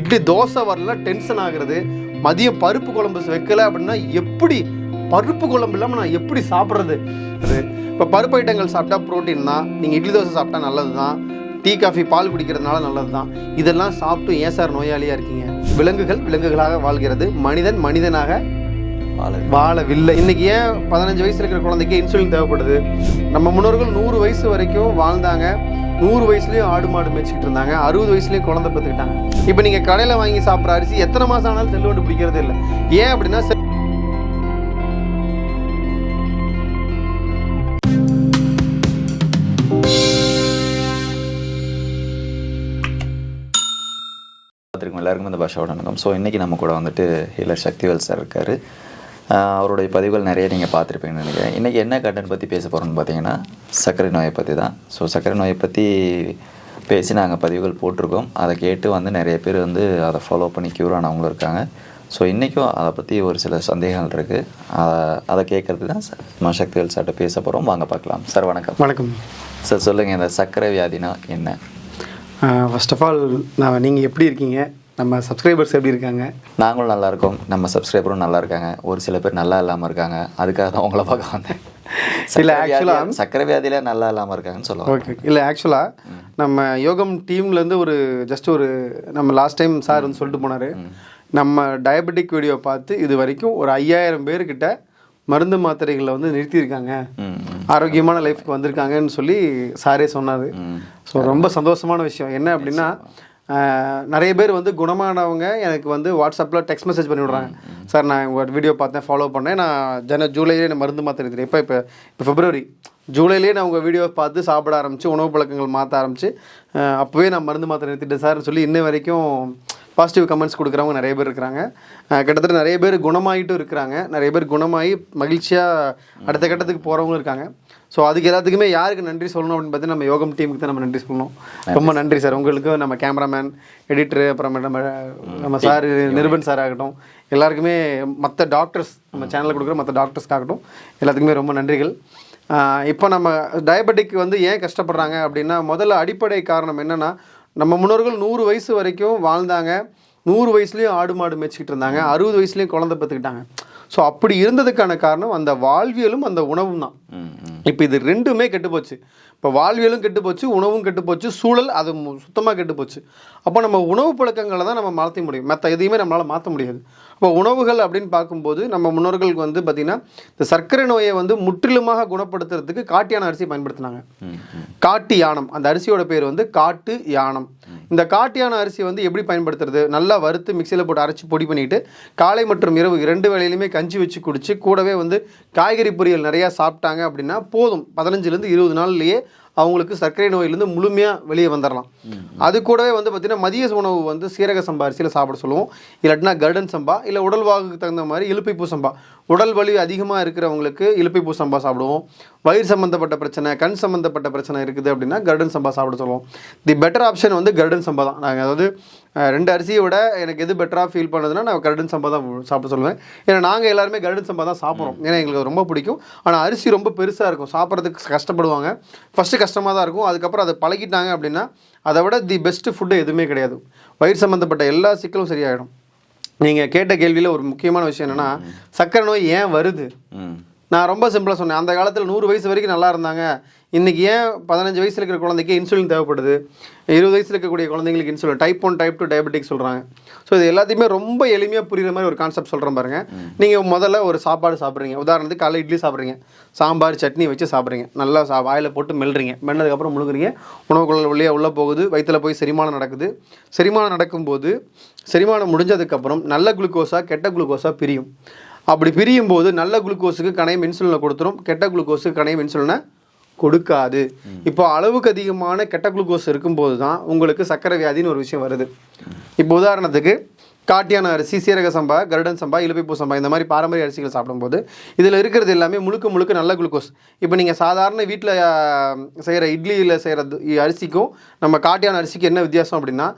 இட்லி தோசை வரல டென்ஷன் ஆகிறது. மதியம் பருப்பு குழம்பு வைக்கல அப்படின்னா எப்படி பருப்பு குழம்பு இல்லாமல் நான் எப்படி சாப்பிட்றது? அது இப்போ பருப்பு ஐட்டங்கள் சாப்பிட்டா ப்ரோட்டீன் தான். நீங்கள் இட்லி தோசை சாப்பிட்டா நல்லது தான் டீ காஃபி பால் குடிக்கிறதுனால நல்லது தான் இதெல்லாம் சாப்பிட்டு ஏன் சார் நோயாளியாக இருக்கீங்க? விலங்குகள் விலங்குகளாக வாழ்கிறது. மனிதன் மனிதனாக வாழவில்லை. இன்னைக்கு ஏன் பதினஞ்சு வயசுல இருக்கிற குழந்தைக்கு இன்சுலின் தேவைப்படுது? நம்ம முன்னோர்கள் நூறு வயசு வரைக்கும் வாழ்ந்தாங்க. நூறு வயசுலயும் ஆடு மாடு மேய்ச்சிட்டு இருந்தாங்க. அறுபது வயசுலயும் குழந்தை பெற்றுக்கிட்டாங்க இப்போ நீங்க கடையில வாங்கி சாப்பிட்ற அரிசி எத்தனை மாசம் ஆனாலும் செல்லுவண்டு பிடிக்கிறது இல்லை. ஏன் அப்படின்னா எல்லாருக்கும் இந்த பாஷாவோட வணக்கம் ஸோ இன்றைக்கி நம்ம கூட வந்துட்டு ஹீலர் சக்திவேல் சார் இருக்கார். அவருடைய பதிவுகள் நிறைய நீங்கள் பார்த்துருப்பீங்கன்னு நினைக்கிறேன். இன்றைக்கி என்ன கண்டென்ட் பற்றி பேச போகிறோம்னு பார்த்தீங்கன்னா சர்க்கரை நோயை பற்றி தான். ஸோ சர்க்கரை நோயை பற்றி பேசி நாங்கள் பதிவுகள் போட்டிருக்கோம். அதை கேட்டு வந்து நிறைய பேர் வந்து அதை ஃபாலோ பண்ணி க்யூர் ஆனவங்களும் இருக்காங்க. ஸோ இன்றைக்கும் அதை பற்றி ஒரு சில சந்தேகங்கள் இருக்குது அதை கேட்கறது தான் நம்ம சக்திவேல் சார்கிட்ட பேச போகிறோம் வாங்க பார்க்கலாம். சார் வணக்கம். வணக்கம். சார் சொல்லுங்கள் இந்த சர்க்கரை வியாதினா என்ன? ஃபர்ஸ்ட் ஆஃப் ஆல் நான் நீங்கள் எப்படி இருக்கீங்க? நம்ம சப்ஸ்கிரைபர்ஸ் எப்படி இருக்காங்க? நாங்களும் நல்லா இருக்கோம். நம்ம சப்ஸ்கிரைபரும் நல்லா இருக்காங்க. ஒரு சில பேர் நல்லா இல்லாமல் இருக்காங்க. அதுக்காக தான் உங்களை பார்க்க வந்தேன். இல்ல, வியாதியா- சர்க்கரை வியாதியில நல்லா இல்லாமல் இருக்காங்கன்னு சொல்லுவாங்க ஓகே இல்லை ஆக்சுவலாக நம்ம யோகம் டீம்லேருந்து ஒரு ஜஸ்ட் ஒரு நம்ம லாஸ்ட் டைம் சார் வந்து சொல்லிட்டு போனார். நம்ம டயபெட்டிக் வீடியோ பார்த்து இது வரைக்கும் ஒரு ஐயாயிரம் பேர்கிட்ட மருந்து மாத்திரைகளை வந்து நிறுத்தியிருக்காங்க. ஆரோக்கியமான லைஃப்க்கு வந்திருக்காங்கன்னு சொல்லி சாரே சொன்னார். ஸோ ரொம்ப சந்தோஷமான விஷயம். என்ன அப்படின்னா நிறைய பேர் வந்து குணமானவங்க எனக்கு வந்து வாட்ஸ்அப்பில் டெக்ஸ்ட் மெசேஜ் பண்ணி விடுறாங்க சார் நான் உங்கள் வீடியோ பார்த்தேன் ஃபாலோ பண்ணேன். நான் ஜன ஜூலையிலே நான் மருந்து மாத்திரை நிறுத்தினேன் இப்போ இப்போ இப்போ பிப்ரவரி ஜூலையிலே நான் உங்கள் வீடியோ பார்த்து சாப்பிட ஆரம்பிச்சு உணவு பழக்கங்கள் மாற்ற ஆரம்பிச்சு ஆஹ், அப்போவே நான் மருந்து மாத்திரை நிறுத்திட்டேன் சார்னு சொல்லி இன்ன வரைக்கும் பாசிட்டிவ் கமெண்ட்ஸ் கொடுக்குறவங்க நிறைய பேர் இருக்கிறாங்க. கிட்டத்தட்ட நிறைய பேர் குணமாயிட்டும் இருக்கிறாங்க. நிறைய பேர் குணமாகி மகிழ்ச்சியாக அடுத்த கட்டத்துக்கு போகிறவங்களும் இருக்காங்க. ஸோ அதுக்கு எல்லாத்துக்குமே யாருக்கு நன்றி சொல்லணும் அப்படின்னு பார்த்தீங்கன்னா நம்ம யோகம் டீமுக்கு தான் நம்ம நன்றி சொல்லணும். ரொம்ப நன்றி சார். உங்களுக்கு நம்ம கேமராமேன் எடிட்டரு அப்புறம் நம்ம நம்ம சார் நிருபன் சார் ஆகட்டும். எல்லாருக்குமே மற்ற டாக்டர்ஸ் நம்ம சேனலில் கொடுக்குற மற்ற டாக்டர்ஸ்க்காகட்டும் எல்லாத்துக்குமே ரொம்ப நன்றிகள். இப்போ நம்ம டயபெட்டிக் வந்து ஏன் கஷ்டப்படுறாங்க அப்படின்னா முதல்ல அடிப்படை காரணம் என்னன்னா நம்ம முன்னோர்கள் நூறு வயசு வரைக்கும் வாழ்ந்தாங்க. நூறு வயசுலேயும் ஆடு மாடு மேய்ச்சிக்கிட்டு இருந்தாங்க. அறுபது வயசுலேயும் குழந்தை பெற்றுக்கிட்டாங்க ஸோ அப்படி இருந்ததுக்கான காரணம் அந்த வாழ்வியலும் அந்த உணவும் தான். இப்போ இது ரெண்டுமே கெட்டு போச்சு. இப்போ வாழ்வியலும் கெட்டு போச்சு உணவும் கெட்டு போச்சு சூழல் அது சுத்தமாக கெட்டு போச்சு. அப்போ நம்ம உணவு பழக்கங்களை தான் நம்ம மாற்ற முடியும். மற்ற எதையுமே நம்மளால் மாற்ற முடியாது. அப்போ உணவுகள் அப்படின்னு பார்க்கும்போது நம்ம முன்னோர்களுக்கு வந்து பார்த்திங்கன்னா இந்த சர்க்கரை நோயை வந்து முற்றிலுமாக குணப்படுத்துறதுக்கு காட்டியான அரிசி பயன்படுத்தினாங்க. ம், ம். காட்டு யானம். அந்த அரிசியோட பேர் வந்து காட்டு யானம். இந்த காட்டு யானை அரிசி வந்து எப்படி பயன்படுத்துறது? நல்லா வறுத்து மிக்சியில் போட்டு அரைச்சி பொடி பண்ணிட்டு காலை மற்றும் இரவு இரண்டு வேளையிலுமே கஞ்சி வச்சு குடிச்சு கூடவே வந்து காய்கறி பொரியல் நிறையா சாப்பிட்டாங்க அப்படின்னா போதும். பதினஞ்சுலேருந்து இருபது நாள்லயே அவங்களுக்கு சர்க்கரை நோயிலேருந்து முழுமையாக வெளியே வந்துடலாம் அது கூடவே வந்து பார்த்திங்கன்னா மதிய உணவு வந்து சீரக சம்பா அரிசியில் சாப்பிட சொல்லுவோம். இல்லாட்டினா கர்டன் சம்பா இல்லை உடல் வாகுக்கு தகுந்த மாதிரி இலுப்பைப்பூ சம்பா. உடல் வலி அதிகமாக இருக்கிறவங்களுக்கு இலுப்பைப்பூ சம்பா சாப்பிடுவோம். வயிறு சம்மந்தப்பட்ட பிரச்சனை கண் சம்மந்தப்பட்ட பிரச்சனை இருக்குது அப்படின்னா கர்டன் சம்பா சாப்பிட சொல்லுவோம். தி பெட்டர் ஆப்ஷன் வந்து கர்டன் சம்பா தான். நாங்கள் அதாவது ரெண்டு அரிசியை விட எனக்கு எது பெட்டராக ஃபீல் பண்ணுதுன்னா நான் கர்டன் சம்பா தான் சாப்பிட சொல்லுவேன். ஏன்னா நாங்கள் எல்லாருமே கர்டன் சம்பா தான் சாப்பிட்றோம். ஏன்னா எங்களுக்கு ரொம்ப பிடிக்கும். ஆனால் அரிசி ரொம்ப பெருசாக இருக்கும். சாப்பிட்றதுக்கு கஷ்டப்படுவாங்க. ஃபஸ்ட்டு கஷ்டமாக தான் இருக்கும். அதுக்கப்புறம் அதை பழகிட்டாங்க அப்படின்னா அதை விட தி பெஸ்ட் ஃபுட்டு எதுவுமே கிடையாது. வயிறு சம்மந்தப்பட்ட எல்லா சிக்கலும் சரியாயிடும். நீங்கள் கேட்ட கேள்வியில் ஒரு முக்கியமான விஷயம் என்னென்னா சர்க்கரை நோய் ஏன் வருது. நான் ரொம்ப சிம்பிளாக சொன்னேன். அந்த காலத்தில் நூறு வயசு வரைக்கும் நல்லா இருந்தாங்க. இன்றைக்கி ஏன் பதினஞ்சு வயசில் இருக்கிற குழந்தைக்கு இன்சுலின் தேவைப்படுது? இருபது வயசில் இருக்கக்கூடிய குழந்தைங்களுக்கு insulin type one type two diabetic சொல்கிறாங்க ஸோ இது எல்லாத்தையுமே ரொம்ப எளிமையாக புரியுற மாதிரி ஒரு கான்செப்ட் சொல்கிறேன் பாருங்க. நீங்கள் முதல்ல ஒரு சாப்பாடு சாப்பிட்றீங்க. உதாரணத்துக்கு காலைல இட்லி சாப்பிட்றீங்க. சாம்பார் சட்னி வச்சு சாப்பிட்றீங்க. நல்லா சா வாயில் போட்டு மெல்றீங்க. மென்னதுக்கப்புறம் முழுங்குறீங்க உணவு குழல் வழியாக உள்ளே போகுது. வயிற்றுல போய் செரிமானம் நடக்குது. செரிமானம் நடக்கும்போது செரிமானம் முடிஞ்சதுக்கப்புறம் நல்ல குளுக்கோஸா கெட்ட குளுக்கோஸா பிரியும். அப்படி பிரியும் போது நல்ல குளுக்கோஸுக்கு கணையம் இன்சுலினை கொடுத்துரும். கெட்ட குளுக்கோஸுக்கு கணையம் இன்சுலினை கொடுக்காது. இப்போ அளவுக்கு அதிகமான கெட்ட குளுக்கோஸ் இருக்கும்போது தான் உங்களுக்கு சர்க்கரை வியாதின்னு ஒரு விஷயம் வருது. இப்போ உதாரணத்துக்கு காட்டியான அரிசி சீரக சம்பா கருடன் சம்பா இலுப்பைப்பூ சம்பா இந்த மாதிரி பாரம்பரிய அரிசிகள் சாப்பிடும்போது இதில் இருக்கிறது எல்லாமே முழுக்க முழுக்க நல்ல குளுக்கோஸ். இப்போ நீங்கள் சாதாரண வீட்டில் செய்கிற இட்லியில் செய்கிற அரிசிக்கும் நம்ம காட்டியான அரிசிக்கு என்ன வித்தியாசம் அப்படின்னா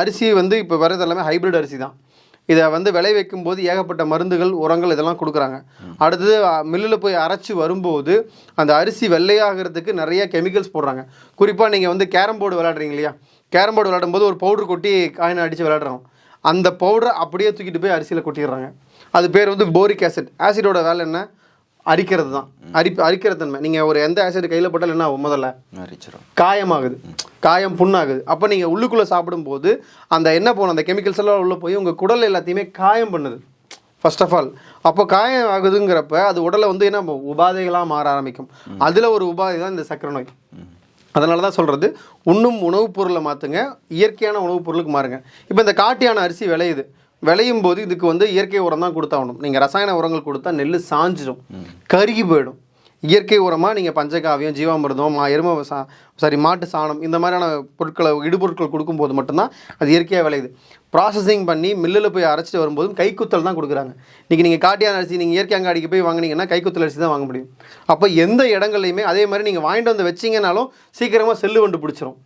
அரிசி வந்து இப்போ வர்றது எல்லாமே ஹைபிரிட் அரிசி தான். இதை வந்து விளை வைக்கும்போது ஏகப்பட்ட மருந்துகள் உரங்கள் இதெல்லாம் கொடுக்குறாங்க. அடுத்தது மில்லில் போய் அரைச்சி வரும்போது அந்த அரிசி வெள்ளையாகிறதுக்கு நிறைய கெமிக்கல்ஸ் போடுறாங்க. குறிப்பாக நீங்கள் வந்து கேரம் போர்டு விளையாடுறீங்க இல்லையா? கேரம் போர்டு விளையாடும்போது ஒரு பவுடர் கொட்டி காயினை அடித்து விளையாடுறோம். அந்த பவுடரை அப்படியே தூக்கிட்டு போய் அரிசியில் கொட்டிடுறாங்க. அது பேர் வந்து போரிக் ஆசிட். ஆசிடோட வேலை என்ன? அரிக்கிறது தான் அரி அரிக்கிற தன்மை. நீங்கள் ஒரு எந்த ஆசிட் கையில் போட்டாலும் என்ன ஆகும்? முதல்ல காயமாகுது. காயம் புண்ணாகுது. அப்போ நீங்கள் உள்ளுக்குள்ளே சாப்பிடும்போது அந்த என்ன போகணும் அந்த கெமிக்கல்ஸ் எல்லாம் உள்ளே போய் உங்கள் குடல் எல்லாத்தையுமே காயம் பண்ணுது. ஃபர்ஸ்ட் ஆஃப் ஆல் அப்போ காயம் ஆகுதுங்கிறப்ப அது உடலை வந்து என்ன உபாதைகளாக மாற ஆரம்பிக்கும். அதில் ஒரு உபாதை தான் இந்த சக்கரை நோய். அதனால தான் சொல்கிறது உண்ணும் உணவுப் பொருளை மாற்றுங்க இயற்கையான உணவுப் பொருளுக்கு மாறுங்க. இப்போ இந்த காட்டியான அரிசி விளையுது. விளையும் போது இதுக்கு வந்து இயற்கை உரம் தான் கொடுத்தாகணும். நீங்கள் ரசாயன உரங்கள் கொடுத்தா நெல் சாஞ்சிடும் கருகி போயிடும். இயற்கை உரமாக நீங்கள் பஞ்சகாவியம் ஜீவாமிர்தம் எரும சா சாரி மாட்டு சாணம் இந்த மாதிரியான பொருட்களை இடுபொருட்கள் கொடுக்கும்போது மட்டும்தான் அது இயற்கையாக விளையுது. ப்ராசஸிங் பண்ணி மில்லில் போய் அரைச்சிட்டு வரும்போதும் கைக்குத்தல் தான் கொடுக்குறாங்க. இன்றைக்கி நீங்கள் காட்டியான அரிசி நீங்கள் இயற்கை அங்காடிக்கு போய் வாங்குனீங்கன்னா கைக்குத்தல் அரிசி தான் வாங்க முடியும். அப்போ எந்த இடங்கள்லையுமே அதே மாதிரி நீங்கள் வாங்கிட்டு வந்து வச்சிங்கனாலும் சீக்கிரமாக செல்லு வண்டு பிடிச்சிரும்.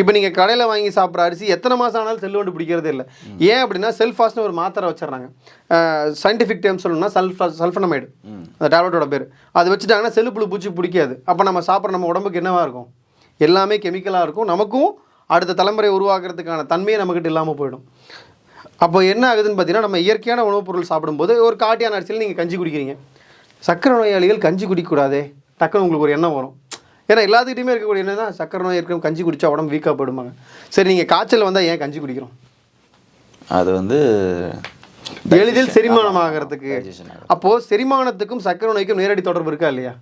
இப்போ நீங்கள் கடையில் வாங்கி சாப்பிட்ற அரிசி எத்தனை மாதம் ஆனாலும் செல்லு வண்டு பிடிக்கிறதே இல்லை. ஏன் அப்படின்னா செல்ஃபாஸ்ட்னு ஒரு மாத்திரை வச்சிடுறாங்க. சயின்டிஃபிக் டேம் சொல்லணும்னா சல்ஃப சல்ஃபனமைடு அந்த டேப்லெட்டோட பேர். அது வச்சுட்டாங்கன்னா செல்லுப்புழு பூச்சி பிடிக்காது. அப்போ நம்ம சாப்பிட்ற நம்ம உடம்புக்கு என்னவா இருக்கும்? எல்லாமே கெமிக்கலாக இருக்கும். நமக்கும் அடுத்த தலைமுறை உருவாக்குறதுக்கான தன்மையே நம்மக்கிட்ட இல்லாமல் போயிடும். அப்போ என்ன ஆகுதுன்னு பார்த்தீங்கன்னா நம்ம இயற்கையான உணவுப் பொருள் சாப்பிடும்போது ஒரு காட்டியான அரிசியில் நீங்கள் கஞ்சி குடிக்கிறீங்க. சக்கரை நோயாளிகள் கஞ்சி குடிக்கக்கூடாதே டக்குன்னு உங்களுக்கு ஒரு எண்ணம் வரும். ஏன்னா எல்லாத்துக்கிட்டையுமே இருக்கக்கூடிய என்ன தான் சக்கரை நோய் இருக்கிற கஞ்சி குடிச்சா உடம்பு வீக்காக போயிடுமாங்க. சரி நீங்கள் காய்ச்சல் வந்தால் ஏன் கஞ்சி குடிக்கிறோம்? அது வந்து எளிதில் செரிமானம் ஆகிறதுக்கு. அப்போது செரிமானத்துக்கும் சக்கரை நோய்க்கும் நேரடி தொடர்பு இருக்கா இல்லையா?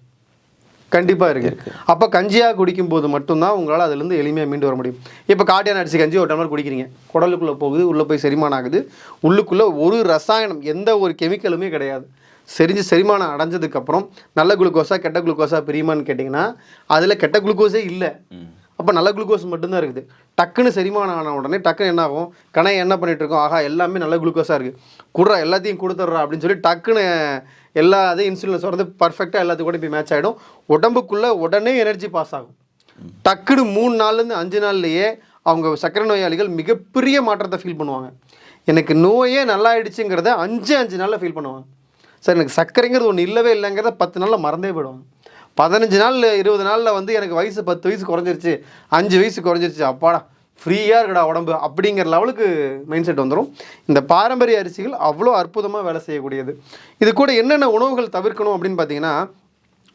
கண்டிப்பாக இருக்கு. அப்போ கஞ்சியாக குடிக்கும்போது மட்டும்தான் உங்களால் அதுலேருந்து எளிமையாக மீண்டு வர முடியும். இப்போ காட்டியான அரிசி கஞ்சி ஒரு டம்ளர் குடிக்கிறீங்க. குடலுக்குள்ளே போகுது உள்ளே போய் செரிமானம் ஆகுது. உள்ளுக்குள்ளே ஒரு ரசாயனம் எந்த ஒரு கெமிக்கலுமே கிடையாது. செரிஞ்சு செரிமானம் அடைஞ்சதுக்கப்புறம் நல்ல குளுக்கோஸா கெட்ட குளுக்கோஸா பிரியுமான்னு கேட்டிங்கன்னா அதில் கெட்ட குளுக்கோஸே இல்லை. அப்போ நல்ல குளுக்கோஸ் மட்டும்தான் இருக்குது. டக்குன்னு செரிமானம் ஆன உடனே டக்குன்னு என்ன ஆகும்? கணை என்ன பண்ணிட்டு இருக்கோம்? ஆஹா எல்லாமே நல்ல குளுக்கோஸாக இருக்குது குடுறா எல்லாத்தையும் கொடுத்துட்றா அப்படின்னு சொல்லி டக்குன்னு எல்லா அதே இன்சுலின் சுரந்து பர்ஃபெக்டாக எல்லாத்துக்கும் கூட போய் மேட்ச் ஆகிடும் உடம்புக்குள்ளே உடனே எனர்ஜி பாஸ் ஆகும். டக்குனு மூணு நாள்லேருந்து அஞ்சு நாள்லேயே அவங்க சக்கரை நோயாளிகள் மிகப்பெரிய மாற்றத்தை ஃபீல் பண்ணுவாங்க. எனக்கு நோயே நல்லா ஆயிடுச்சுங்கிறத அஞ்சு அஞ்சு நாளில் ஃபீல் பண்ணுவாங்க. சார் எனக்கு சர்க்கரைங்கிறது ஒன்று இல்லவே இல்லைங்கிறத பத்து நாளில் மறந்தே போயிடுவாங்க. பதினஞ்சு நாள் இருபது நாளில் வந்து எனக்கு வயசு பத்து வயசு குறைஞ்சிருச்சு அஞ்சு வயசு குறைஞ்சிருச்சு அப்பாடா. ஃப்ரீயாக இருக்கடா உடம்பு அப்படிங்கிற லெவலுக்கு மைண்ட் செட் வந்துடும் இந்த பாரம்பரிய அரிசிகள் அவ்வளோ அற்புதமாக வேலை செய்யக்கூடியது. இது கூட என்னென்ன உணவுகள் தவிர்க்கணும் அப்படின்னு பார்த்தீங்கன்னா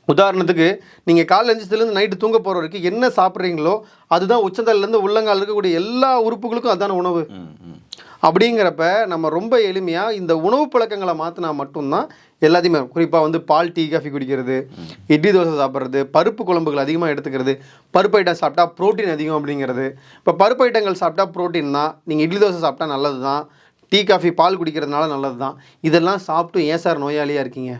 உதாரணத்துக்கு நீங்கள் காலைல அஞ்சுலேருந்து நைட்டு தூங்க போகிற வரைக்கும் என்ன சாப்பிட்றீங்களோ அதுதான் உச்சந்தலையிலேருந்து உள்ளங்கால் இருக்கக்கூடிய எல்லா உறுப்புகளுக்கும் அதான உணவு. அப்படிங்கிறப்ப நம்ம ரொம்ப எளிமையாக இந்த உணவு பழக்கங்களை மாற்றினா மட்டும்தான் எல்லாத்தையுமே. குறிப்பாக வந்து பால் டீ காஃபி குடிக்கிறது இட்லி தோசை சாப்பிட்றது பருப்பு குழம்புகள் அதிகமாக எடுத்துக்கிறது பருப்பு ஐட்டம் சாப்பிட்டா புரோட்டீன் அதிகம் அப்படிங்கிறது. இப்போ பருப்பு ஐட்டங்கள் சாப்பிட்டா புரோட்டீன் தான் நீங்கள் இட்லி தோசை சாப்பிட்டா நல்லது தான் டீ காஃபி பால் குடிக்கிறதுனால நல்லது தான் இதெல்லாம் சாப்பிட்டு ஏன் சார் நோயாளியாக இருக்கீங்க?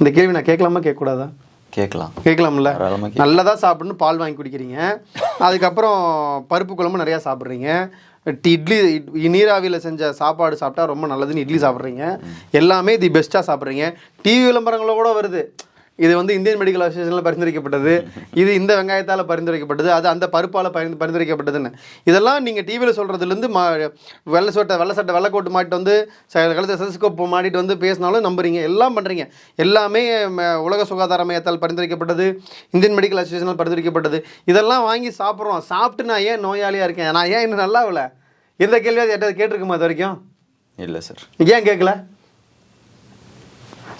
இந்த கேள்வி நான் கேட்கலாமா கேட்கக்கூடாதா? கேட்கலாம். கேட்கலாம்ல. தாராளமா கேட்கலாம். நல்லதா சாப்பிடணும் பால் வாங்கி குடிக்கிறீங்க. அதுக்கப்புறம் பருப்பு குழம்பு நிறையா சாப்பிட்றீங்க. இட்லி இட்- நீராவியில் செஞ்ச சாப்பாடு சாப்பிட்டா ரொம்ப நல்லதுன்னு இட்லி சாப்பிட்றீங்க. எல்லாமே தி பெஸ்ட்டாக சாப்பிட்றீங்க. டிவி விளம்பரங்களோட கூட வருது. இது வந்து இந்தியன் மெடிக்கல் அசோசியேஷனில் பரிந்துரைக்கப்பட்டது. இது இந்த வெங்காயத்தால் பரிந்துரைக்கப்பட்டது. அது அந்த பருப்பால் பரிந்து பரிந்துரைக்கப்பட்டதுன்னு. இதெல்லாம் நீங்கள் டிவியில் சொல்கிறதுலேருந்து மா வெள்ளை சட்டை வெள்ளை சட்டை வெள்ளை கோட்டு மாட்டிட்டு வந்து கழுத்தை செஸ்கோப் மாட்டிட்டு வந்து பேசினாலும் நம்புறீங்க. எல்லாம் பண்ணுறீங்க எல்லாமே உலக சுகாதார மையத்தால் பரிந்துரைக்கப்பட்டது. Indian medical அசோசியேஷனால் பரிந்துரைக்கப்பட்டது. இதெல்லாம் வாங்கி சாப்பிட்றோம். சாப்பிட்டு நான் ஏன் நோயாளியாக இருக்கேன்? நான் ஏன் இன்னும் நல்லா இல்லை? எந்த கேள்வியாவது யார்ட்டாவது கேட்டிருக்குமா இது வரைக்கும்? இல்லை சார் ஏன் கேட்கல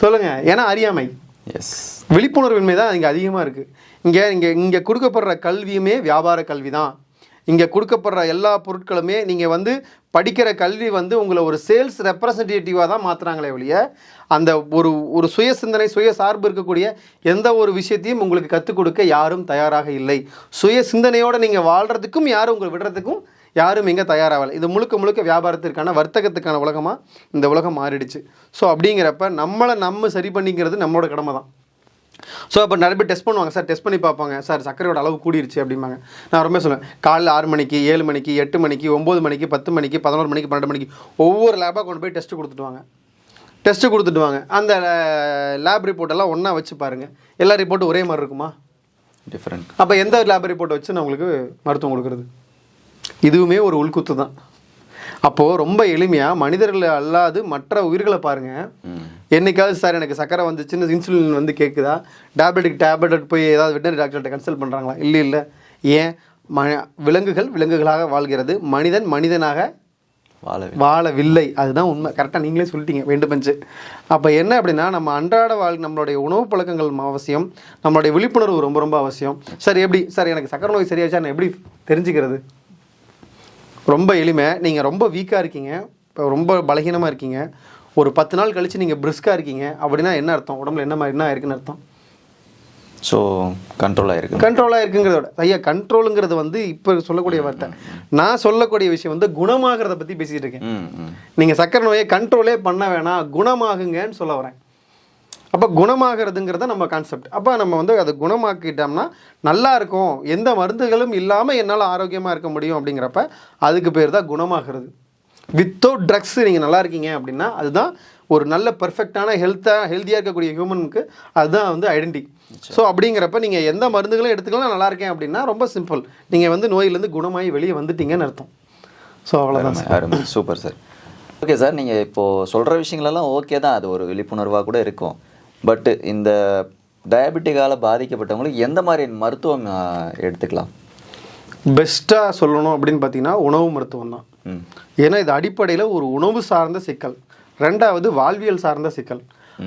சொல்லுங்கள் ஏன்னா அறியாமை. எஸ் விழிப்புணர்வின்மை தான் இங்கே அதிகமாக இருக்குது இங்கே இங்கே இங்கே கொடுக்கப்படுற கல்வியுமே வியாபார கல்வி தான் இங்கே கொடுக்கப்படுற எல்லா பொருட்களுமே நீங்கள் வந்து படிக்கிற கல்வி வந்து உங்களை ஒரு சேல்ஸ் ரெப்ரசன்டேட்டிவாக தான் மாற்றுறாங்களே ஒழிய அந்த ஒரு ஒரு சுய சிந்தனை சுய சார்பு இருக்கக்கூடிய எந்த ஒரு விஷயத்தையும் உங்களுக்கு கற்றுக் கொடுக்க யாரும் தயாராக இல்லை. சுய சிந்தனையோடு நீங்கள் வாழ்கிறதுக்கும் யாரும் உங்களை விடுறதுக்கும் யாரும் இங்கே தயாராகலை. இது முழுக்க முழுக்க வியாபாரத்திற்கான வர்த்தகத்துக்கான உலகமாக இந்த உலகம் மாறிடுச்சு. ஸோ அப்படிங்கிறப்ப நம்மளை நம்ம சரி பண்ணிக்கிறது நம்மளோட கடமை தான் ஸோ அப்போ நிறைய பேர் டெஸ்ட் பண்ணுவாங்க. சார் டெஸ்ட் பண்ணி பார்ப்பாங்க. சார் சர்க்கரையோட அளவு கூடிருச்சு அப்படிம்பாங்க. நான் ரொம்ப சொல்லுவேன். காலைல ஆறு மணிக்கு ஏழு மணிக்கு எட்டு மணிக்கு ஒம்பது மணிக்கு பத்து மணிக்கு பதினோரு மணிக்கு பன்னெண்டு மணிக்கு ஒவ்வொரு லேபாக கொண்டு போய் டெஸ்ட் கொடுத்துட்டு வாங்க டெஸ்ட்டு கொடுத்துட்டு வாங்க அந்த லேப் ரிப்போர்ட் எல்லாம் ஒன்றா வச்சு பாருங்கள் எல்லா ரிப்போர்ட்டும் ஒரே மாதிரி இருக்குமா? டிஃப்ரெண்ட் அப்போ எந்த லேப் ரிப்போர்ட்டை வச்சு நான் உங்களுக்கு மருத்துவம் கொடுக்குறது? இதுவுமே ஒரு உள்குத்து தான். அப்போது ரொம்ப எளிமையாக மனிதர்கள் அல்லாது மற்ற உயிர்களை பாருங்கள் என்னைக்காவது சார் எனக்கு சக்கரை வந்துச்சுன்னு இன்சுலின் வந்து கேட்குதா டேப்லெட்டுக்கு டேப்லெட் போய் ஏதாவது வெட்டரி டாக்டர்கிட்ட கன்சல்ட் பண்ணுறாங்களா இல்லை இல்லை. ஏன்? ம விலங்குகள் விலங்குகளாக வாழ்கிறது. மனிதன் மனிதனாக வாழவே வாழவில்லை. அதுதான் உண்மை. கரெக்டாக நீங்களே சொல்லிட்டீங்க. வேண்டும் பஞ்சு அப்போ என்ன அப்படின்னா நம்ம அன்றாட வாழ் நம்மளுடைய உணவு பழக்கங்கள் அவசியம். நம்மளுடைய விழிப்புணர்வு ரொம்ப ரொம்ப அவசியம். சார் எப்படி? சார் எனக்கு சக்கரை நோய் சரியாச்சா? நான் எப்படி தெரிஞ்சுக்கிறது? ரொம்ப எளிமை. நீங்கள் ரொம்ப வீக்காக இருக்கீங்க. இப்போ ரொம்ப பலகீனமாக இருக்கீங்க. ஒரு பத்து நாள் கழித்து நீங்கள் பிரிஸ்காக இருக்கீங்க. அப்படின்னா என்ன அர்த்தம்? உடம்புல என்ன மாதிரி என்ன இருக்குன்னு அர்த்தம்? ஸோ கண்ட்ரோல் ஆயிருக்கு. கண்ட்ரோலாக இருக்குங்கிறத விட. ஐயா கண்ட்ரோலுங்கிறது வந்து இப்போ சொல்லக்கூடிய வார்த்தை. நான் சொல்லக்கூடிய விஷயம் வந்து குணமாகிறத பற்றி பேசிகிட்டு இருக்கேன். நீங்கள் சக்கரை நோயை கண்ட்ரோலே பண்ண வேணாம். குணமாகுங்கன்னு சொல்ல வரேன். அப்போ குணமாகிறதுங்கிறத நம்ம கான்செப்ட் அப்போ நம்ம வந்து அதை குணமாக்கிட்டோம்னா நல்லா இருக்கும். எந்த மருந்துகளும் இல்லாமல் என்னால் ஆரோக்கியமாக இருக்க முடியும் அப்படிங்கிறப்ப அதுக்கு பேர் தான் குணமாகிறது. வித்தவுட் ட்ரக்ஸ் நீங்கள் நல்லா இருக்கீங்க அப்படின்னா அதுதான் ஒரு நல்ல பெர்ஃபெக்டான ஹெல்த்தாக ஹெல்த்தியாக இருக்கக்கூடிய ஹியூமனுக்கு அதுதான் வந்து ஐடென்டி ஸோ அப்படிங்கிறப்ப நீங்கள் எந்த மருந்துகளும் எடுத்துக்கலாம் நல்லா இருக்கேன் அப்படின்னா ரொம்ப சிம்பிள் நீங்கள் வந்து நோயிலேருந்து குணமாகி வெளியே வந்துட்டீங்கன்னு அர்த்தம். ஸோ அவ்வளோதான் அருமை சூப்பர் சார் ஓகே சார் நீங்கள் இப்போது சொல்கிற விஷயங்களெல்லாம் ஓகே தான். அது ஒரு விழிப்புணர்வாக கூட இருக்கும். பட்டு இந்த டயபெட்டிக்கால் பாதிக்கப்பட்டவங்களுக்கு எந்த மாதிரி மருத்துவம் எடுத்துக்கலாம்? பெஸ்ட்டாக சொல்லணும் அப்படின்னு பார்த்தீங்கன்னா உணவு மருத்துவம் தான். ஏன்னா இது அடிப்படையில் ஒரு உணவு சார்ந்த சிக்கல். ரெண்டாவது வாழ்வியல் சார்ந்த சிக்கல்.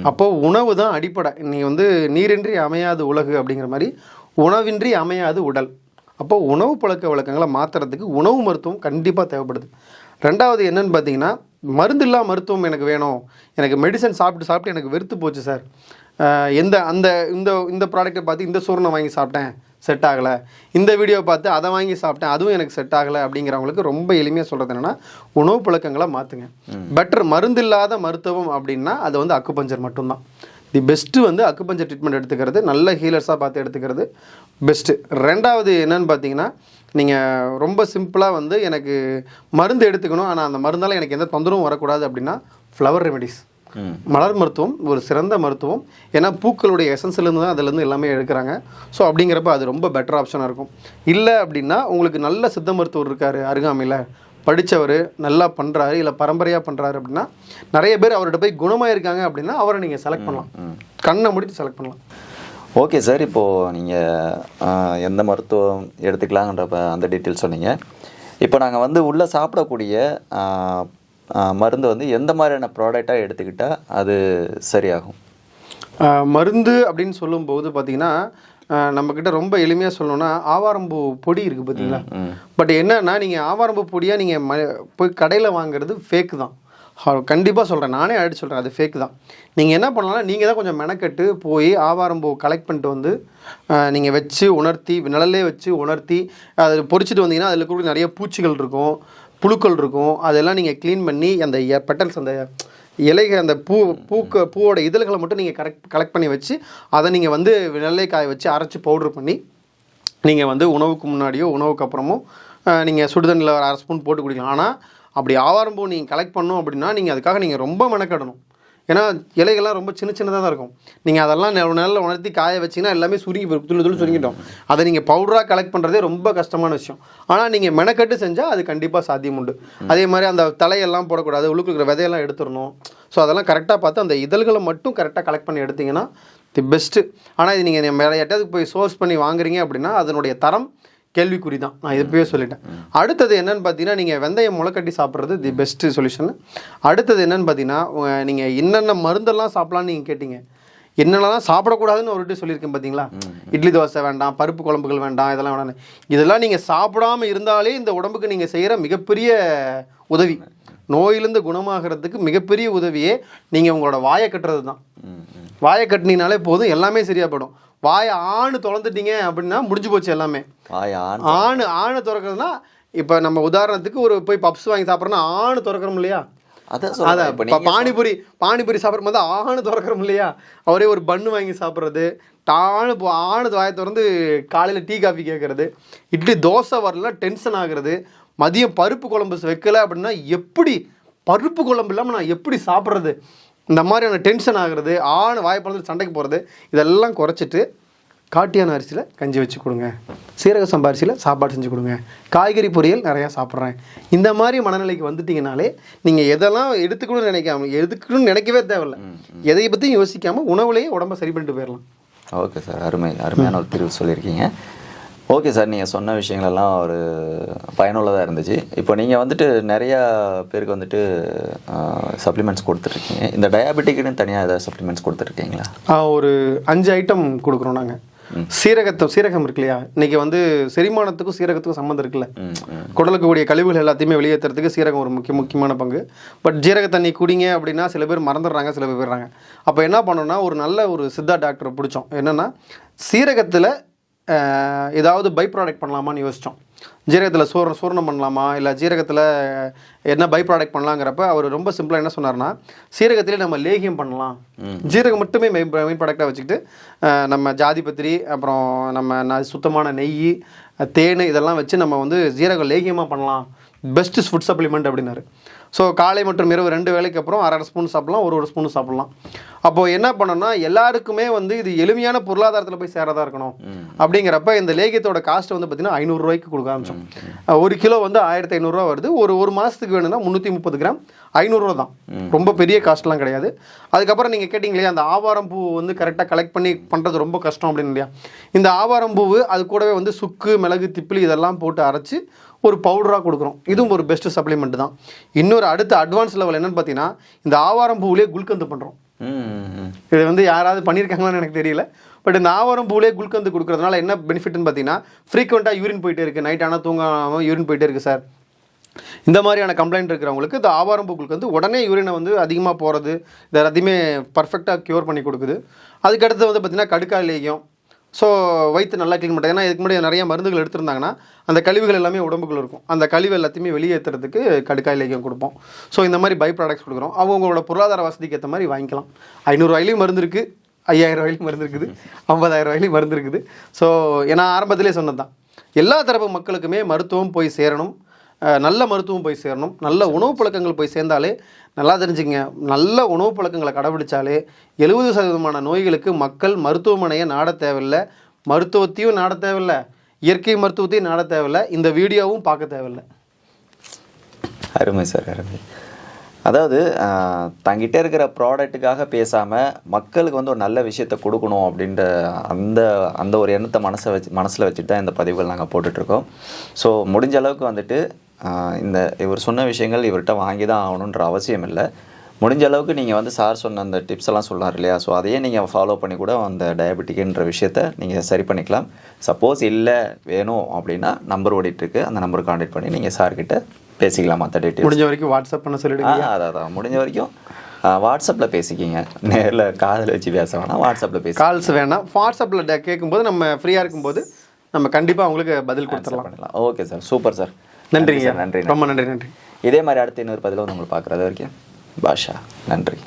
அப்போ உணவு தான் அடிப்படை. நீ வந்து நீரின்றி அமையாது உலகு அப்படிங்கிற மாதிரி உணவின்றி அமையாது உடல். அப்போ உணவு பழக்க வழக்கங்களை மாற்றுறதுக்கு உணவு மருத்துவம் கண்டிப்பாக தேவைப்படுது. ரெண்டாவது என்னன்னு பார்த்தீங்கன்னா மருந்தில்லா மருத்துவம் எனக்கு வேணும். எனக்கு மெடிசன் சாப்பிட்டு சாப்பிட்டு எனக்கு வெறுத்து போச்சு சார் எந்த அந்த இந்த இந்த ப்ராடக்ட்டை பார்த்து இந்த நான் வாங்கி சாப்பிட்டேன் செட் ஆகலை. இந்த வீடியோ பார்த்து அதை வாங்கி சாப்பிட்டேன் அதுவும் எனக்கு செட் ஆகலை அப்படிங்கிறவங்களுக்கு ரொம்ப எளிமையாக சொல்கிறது என்னென்னா உணவு பழக்கங்களை மாற்றுங்க பெட்டர் மருந்தில்லாத மருத்துவம் அப்படின்னா அது வந்து அக்குபஞ்சர் மட்டும்தான். தி பெஸ்ட்டு வந்து அக்குபஞ்சர் ட்ரீட்மெண்ட் எடுத்துக்கிறது நல்ல ஹீலர்ஸாக பார்த்து எடுத்துக்கிறது. பெஸ்ட்டு ரெண்டாவது என்னன்னு பார்த்தீங்கன்னா நீங்கள் ரொம்ப சிம்பிளாக வந்து எனக்கு மருந்து எடுத்துக்கணும். ஆனால் அந்த மருந்தால் எனக்கு எந்த தொந்தரவும் வரக்கூடாது அப்படின்னா ஃப்ளவர் ரெமெடிஸ் மலர் மருத்துவம் ஒரு சிறந்த மருத்துவம். ஏன்னா பூக்களுடைய எசன்ஸ்லேருந்து தான் அதுலேருந்து எல்லாமே எடுக்கிறாங்க. ஸோ அப்படிங்கிறப்ப அது ரொம்ப பெட்டர் ஆப்ஷனாக இருக்கும். இல்லை அப்படின்னா உங்களுக்கு நல்ல சித்த மருத்துவர் இருக்கார் அருகாமையில். படித்தவர் நல்லா பண்ணுறாரு இல்லை பரம்பரையாக பண்ணுறாரு அப்படின்னா நிறைய பேர் அவர்கிட்ட போய் குணமாக இருக்காங்க அப்படின்னா அவரை நீங்கள் செலக்ட் பண்ணலாம். கண்ணை முடித்து செலக்ட் பண்ணலாம். ஓகே சார் இப்போது நீங்கள் எந்த மருத்துவம் எடுத்துக்கலாங்கன்ற அந்த டீட்டெயில் சொன்னீங்க. இப்போ நாங்கள் வந்து உள்ளே சாப்பிடக்கூடிய மருந்து வந்து எந்த மாதிரியான ப்ராடக்டாக எடுத்துக்கிட்டால் அது சரியாகும்? மருந்து அப்படின்னு சொல்லும்போது பார்த்தீங்கன்னா நம்மக்கிட்ட ரொம்ப எளிமையாக சொல்லணும்னா ஆவாரம்பூ பொடி இருக்குது பார்த்தீங்களா? பட் என்னன்னா நீங்கள் ஆவாரம்பூ பொடியாக நீங்கள் ம போய் கடையில் வாங்குறது ஃபேக் தான். கண்டிப்பாக சொல்கிறேன் நானே அடிச்சு சொல்கிறேன் அது ஃபேக் தான். நீங்கள் என்ன பண்ணலாம் நீங்கள் தான் கொஞ்சம் மெனக்கெட்டு போய் ஆவாரம்பூ கலெக்ட் பண்ணிட்டு வந்து நீங்கள் வச்சு உணர்த்தி நிழல்லே வச்சு உணர்த்தி அதை பொரிச்சிட்டு வந்தீங்கன்னா அதில் கூட நிறைய பூச்சிகள் இருக்கும் புழுக்கள் இருக்கும். அதெல்லாம் நீங்கள் க்ளீன் பண்ணி அந்த பெட்டல்ஸ் அந்த இலைகள் அந்த பூ பூக்க பூவோட இதழ்களை மட்டும் நீங்கள் கரெக்ட் கலெக்ட் பண்ணி வச்சு அதை நீங்கள் வந்து நிழல்லே காய வச்சு அரைச்சி பவுடர் பண்ணி நீங்கள் வந்து உணவுக்கு முன்னாடியோ உணவுக்கு அப்புறமோ நீங்கள் சுடுதண்ணில் ஒரு அரை ஸ்பூன் போட்டு குடிக்கலாம். ஆனால் அப்படி ஆவாரம்பூ நீங்கள் கலெக்ட் பண்ணோம் அப்படின்னா நீங்கள் அதுக்காக நீங்கள் ரொம்ப மெனக்கடணும். ஏன்னா இலைகள்லாம் ரொம்ப சின்ன சின்னதாக தான் இருக்கும். நீங்கள் அதெல்லாம் நிழல்ல உணர்த்தி காய வச்சிங்கன்னா எல்லாமே சுருங்கி போய் துளி துளி சுருங்கிட்டோம் அதை நீங்கள் பவுடராக கலெக்ட் பண்ணுறதே ரொம்ப கஷ்டமான விஷயம். ஆனால் நீங்கள் மெனக்கட்டு செஞ்சால் அது கண்டிப்பாக சாத்தியம் உண்டு. அதே மாதிரி அந்த தலையெல்லாம் போடக்கூடாது உள்ளுக்கு இருக்கிற விதையெல்லாம் எடுத்துடணும். ஸோ அதெல்லாம் கரெக்டாக பார்த்து அந்த இதழ்களை மட்டும் கரெக்டாக கலெக்ட் பண்ணி எடுத்தீங்கன்னா தி பெஸ்ட்டு ஆனால் இது நீங்கள் வேறு யார்ட்டாவது போய் சோர்ஸ் பண்ணி வாங்குறீங்க அப்படின்னா அதனுடைய தரம் கேள்விக்குறி தான். நான் இப்போயே சொல்லிட்டேன். அடுத்தது என்னன்னு பார்த்தீங்கன்னா நீங்கள் வெந்தயம் முளைக்கட்டி சாப்பிட்றது தி பெஸ்ட்டு சொல்யூஷன் அடுத்தது என்னன்னு பார்த்தீங்கன்னா நீங்கள் என்னென்ன மருந்தெல்லாம் சாப்பிட்லான்னு நீங்கள் கேட்டீங்க. என்னென்னலாம் சாப்பிடக்கூடாதுன்னு ஒருட்டு சொல்லியிருக்கேன் பார்த்தீங்களா இட்லி தோசை வேண்டாம் பருப்பு குழம்புகள் வேண்டாம் இதெல்லாம் வேண்டாம் இதெல்லாம் நீங்கள் சாப்பிடாம இருந்தாலே இந்த உடம்புக்கு நீங்கள் செய்கிற மிகப்பெரிய உதவி. நோயிலிருந்து குணமாகிறதுக்கு மிகப்பெரிய உதவியே நீங்கள் உங்களோட வாயை கட்டுறது தான் வாயை கட்டினீங்கனாலே போதும் எல்லாமே சரியா போயிடும். வாயை ஆணு தொலைந்துட்டீங்க அப்படின்னா முடிஞ்சு போச்சு எல்லாமே. ஆண் ஆணு திறக்கிறதுனா இப்போ நம்ம உதாரணத்துக்கு ஒரு போய் பப்ஸ் வாங்கி சாப்பிட்றோன்னா ஆணு திறக்கிறோம் இல்லையா? அதான் பானிபூரி பானிபூரி சாப்பிடும் போது ஆணு திறக்கிறோம் இல்லையா? அவரே ஒரு பன்னு வாங்கி சாப்பிட்றது டானு ஆணு வாயை திறந்து காலையில் டீ காஃபி கேட்கறது இட்லி தோசை வரல டென்ஷன் ஆகுறது மதியம் பருப்பு குழம்பு வைக்கல அப்படின்னா எப்படி பருப்பு குழம்பு இல்லாமல் நான் எப்படி சாப்பிட்றது? இந்த மாதிரியான டென்ஷன் ஆகுறது ஆணு வாயை பிறந்து சண்டைக்கு போகிறது இதெல்லாம் குறைச்சிட்டு காட்டியான அரிசியில் கஞ்சி வச்சு கொடுங்க. சீரக சம்பா அரிசியில் சாப்பாடு செஞ்சு கொடுங்க. காய்கறி பொரியல் நிறையா சாப்பிட்றேன். இந்த மாதிரி மனநிலைக்கு வந்துட்டீங்கனாலே நீங்கள் எதெல்லாம் எடுத்துக்கணும்னு நினைக்காம எடுத்துக்கணும்னு நினைக்கவே தேவையில்ல. எதை பற்றியும் யோசிக்காமல் உணவுலேயே உடம்ப சரி பண்ணிட்டு போயிடலாம் ஓகே சார் அருமை அருமையான ஒரு தீர்வு சொல்லியிருக்கீங்க. ஓகே சார் நீங்கள் சொன்ன விஷயங்களெல்லாம் ஒரு பயனுள்ளதாக இருந்துச்சு. இப்போ நீங்கள் வந்துட்டு நிறையா பேருக்கு வந்துட்டு சப்ளிமெண்ட்ஸ் கொடுத்துட்ருக்கீங்க. இந்த டயாபெட்டிக்குன்னு தனியாக ஏதாவது சப்ளிமெண்ட்ஸ் கொடுத்துட்ருக்கீங்களா? ஆ, ஒரு அஞ்சு ஐட்டம் கொடுக்குறோம் நாங்கள் சீரகத்தை சீரகம் இருக்கு இல்லையா? இன்னைக்கு வந்து செரிமானத்துக்கும் சீரகத்துக்கும் சம்மந்தம் இருக்குல்ல குடலுக்கு கூடிய கழிவுகள் எல்லாத்தையுமே வெளியேற்றுறதுக்கு சீரகம் ஒரு முக்கிய முக்கியமான பங்கு. பட் ஜீரக தண்ணி குடிங்க அப்படின்னா சில பேர் மறந்துடுறாங்க சில பேர் போயிடுறாங்க. அப்போ என்ன பண்ணோம்னா ஒரு நல்ல ஒரு சித்தா டாக்டரை பிடிச்சோம். என்னென்னா சீரகத்தில் ஏதாவது பை ப்ராடக்ட் பண்ணலாமான்னு யோசித்தோம் ஜீரகத்தில் சூர சூரணம் பண்ணலாமா? இல்லை ஜீரகத்தில் என்ன பை ப்ராடக்ட் பண்ணலாங்கிறப்ப அவர் ரொம்ப சிம்பிளாக என்ன சொன்னார்னா சீரகத்திலே நம்ம லேகியம் பண்ணலாம். ஜீரகம் மட்டுமே மெயின் மெயின் ப்ராடக்டாக வச்சுக்கிட்டு நம்ம ஜாதிபத்திரி அப்புறம் நம்ம சுத்தமான நெய் தேன் இதெல்லாம் வச்சு நம்ம வந்து ஜீரகம் லேகியமாக பண்ணலாம். பெஸ்ட் ஃபுட் சப்ளிமெண்ட் அப்படின்னாரு. ஸோ காலை மற்றும் இரவு ரெண்டு வேளைக்கு அப்புறம் அரை ஸ்பூன் சாப்பிடலாம் ஒரு ஒரு ஸ்பூன் சாப்பிடலாம். அப்போது என்ன பண்ணோம்னா எல்லாருக்குமே வந்து இது எளிமையான பொருளாதாரத்தில் போய் சேரதா இருக்கணும். அப்படிங்கிறப்ப இந்த லேகியத்தோட காஸ்ட் வந்து பார்த்தீங்கன்னா ஐநூறுரூவாய்க்கு கொடுக்க ஆரம்பிச்சோம். ஒரு கிலோ வந்து ஆயிரத்தி ஐநூறுரூவா வருது. ஒரு ஒரு மாதத்துக்கு வேணும்னா முந்நூற்றி முப்பது கிராம் ஐநூறுரூவா தான். ரொம்ப பெரிய காஸ்ட்லாம் கிடையாது. அதுக்கப்புறம் நீங்கள் கேட்டிங்க இல்லையா அந்த ஆவாரம் பூ வந்து கரெக்டாக கலெக்ட் பண்ணி பண்ணுறது ரொம்ப கஷ்டம் அப்படின்னு இல்லையா? இந்த ஆவாரம் பூவு அது கூடவே வந்து சுக்கு மிளகு திப்பிலி இதெல்லாம் போட்டு அரைச்சி ஒரு பவுடராக கொடுக்குறோம். இதுவும் ஒரு பெஸ்ட் சப்ளிமெண்ட் தான். இன்னொரு அடுத்த அட்வான்ஸ் லெவல் என்னன்னு பார்த்தீங்கன்னா இந்த ஆவாரம் பூவிலே குல்கந்து பண்ணுறோம் இது வந்து யாராவது பண்ணியிருக்காங்களான்னு எனக்கு தெரியல. பட் இந்த ஆவாரம் பூவிலே குல்கந்து கொடுக்குறதுனால என்ன பெனிஃபிட்னு பார்த்தீங்கன்னா ஃப்ரீக்வெண்ட்டாக யூரின் போயிட்டே இருக்குது நைட் ஆனால் தூங்காமல் யூரின் போயிட்டே இருக்குது சார் இந்த மாதிரியான கம்ப்ளைண்ட் இருக்கிறவங்களுக்கு இந்த ஆவாரம் பூக்களுக்கு வந்து உடனே யூரினை வந்து அதிகமாக போகிறது இது எல்லாத்தையுமே பர்ஃபெக்டாக க்யூர் பண்ணி கொடுக்குது. அதுக்கடுத்து வந்து பார்த்திங்கன்னா கடுக்காய் லேகியம். ஸோ வயிற்று நல்லா க்ளீன் பண்ணுறது ஏன்னா இதுக்கு முன்னாடி நிறைய மருந்துகள் எடுத்திருந்தாங்கன்னா அந்த கழிவுகள் எல்லாமே உடம்புக்குள்ள இருக்கும். அந்த கழிவு எல்லாத்தையுமே வெளியேற்றுறதுக்கு கடுக்காய் லேகியம் கொடுப்போம். ஸோ இந்த மாதிரி பை ப்ராடக்ட்ஸ் கொடுக்குறோம். அவங்களோட பொருளாதார வசதிக்கு ஏற்ற மாதிரி வாங்கிக்கலாம். ஐநூறுரூவாயிலையும் மருந்து இருக்குது ஐயாயிரம் ரூபாயிலும் மருந்து இருக்குது. ஐம்பதாயிரம் ரூபாயிலையும் மருந்து இருக்குது. ஸோ ஏன்னா ஆரம்பத்திலே சொன்னது தான் எல்லா தரப்பு மக்களுக்குமே மருத்துவம் போய் சேரணும். நல்ல மருத்துவம் போய் சேரணும். நல்ல உணவு பழக்கங்கள் போய் சேர்ந்தாலே நல்லா தெரிஞ்சுங்க நல்ல உணவு பழக்கங்களை கடைபிடிச்சாலே எழுபது சதவீதமான நோய்களுக்கு மக்கள் மருத்துவமனையை நாட தேவையில்லை. மருத்துவத்தையும் நாட தேவையில்லை. இயற்கை மருத்துவத்தையும் நாட தேவையில்லை. இந்த வீடியோவும் பார்க்க தேவையில்லை. அருமை சார் அருமை. அதாவது தங்கிட்ட இருக்கிற ப்ராடக்ட்டுக்காக பேசாமல் மக்களுக்கு வந்து ஒரு நல்ல விஷயத்த கொடுக்கணும் அப்படின்ற அந்த அந்த ஒரு எண்ணத்தை மனசை வச்சு மனசில் வச்சுட்டு தான் இந்த பதிவுகள் நாங்கள் போட்டுட்ருக்கோம். ஸோ முடிஞ்ச அளவுக்கு வந்துட்டு இந்த இவர் சொன்ன விஷயங்கள் இவர்கிட்ட வாங்கி தான் ஆகணுன்ற அவசியம் இல்லை முடிஞ்ச அளவுக்கு நீங்கள் வந்து சார் சொன்ன அந்த டிப்ஸ் எல்லாம் சொன்னார் இல்லையா? ஸோ அதையே நீங்கள் ஃபாலோ பண்ணி கூட அந்த டயபெட்டிக்ன்ற விஷயத்த நீங்கள் சரி பண்ணிக்கலாம். சப்போஸ் இல்லை வேணும் அப்படின்னா நம்பர் ஓடிட்டுருக்கு. அந்த நம்பருக்கு கான்டாக்ட் பண்ணி நீங்கள் சார்கிட்ட பேசிக்கலாம் மற்ற டீட்டெயில்ஸ் முடிஞ்ச வரைக்கும் வாட்ஸ்அப் பண்ண சொல்லிடுங்க ஆ அதான் அதான். முடிஞ்ச வரைக்கும் வாட்ஸ்அப்பில் பேசிக்கிங்க. நேரில் காதில் வச்சு பேச வேணாம் வாட்ஸ்அப்பில் பேசி கால்ஸ் வேணாம். வாட்ஸ்அப்பில் கேட்கும்போது நம்ம ஃப்ரீயாக இருக்கும்போது நம்ம கண்டிப்பாக அவங்களுக்கு பதில் கொடுத்துடலாம். பண்ணலாம். ஓகே சார் சூப்பர் சார் நன்றிங்க நன்றி ரொம்ப நன்றி நன்றி. இதே மாதிரி அடுத்த இன்னொரு பதிவில் வந்து உங்களை பார்க்குறது வரைக்கும் பாஷா நன்றி.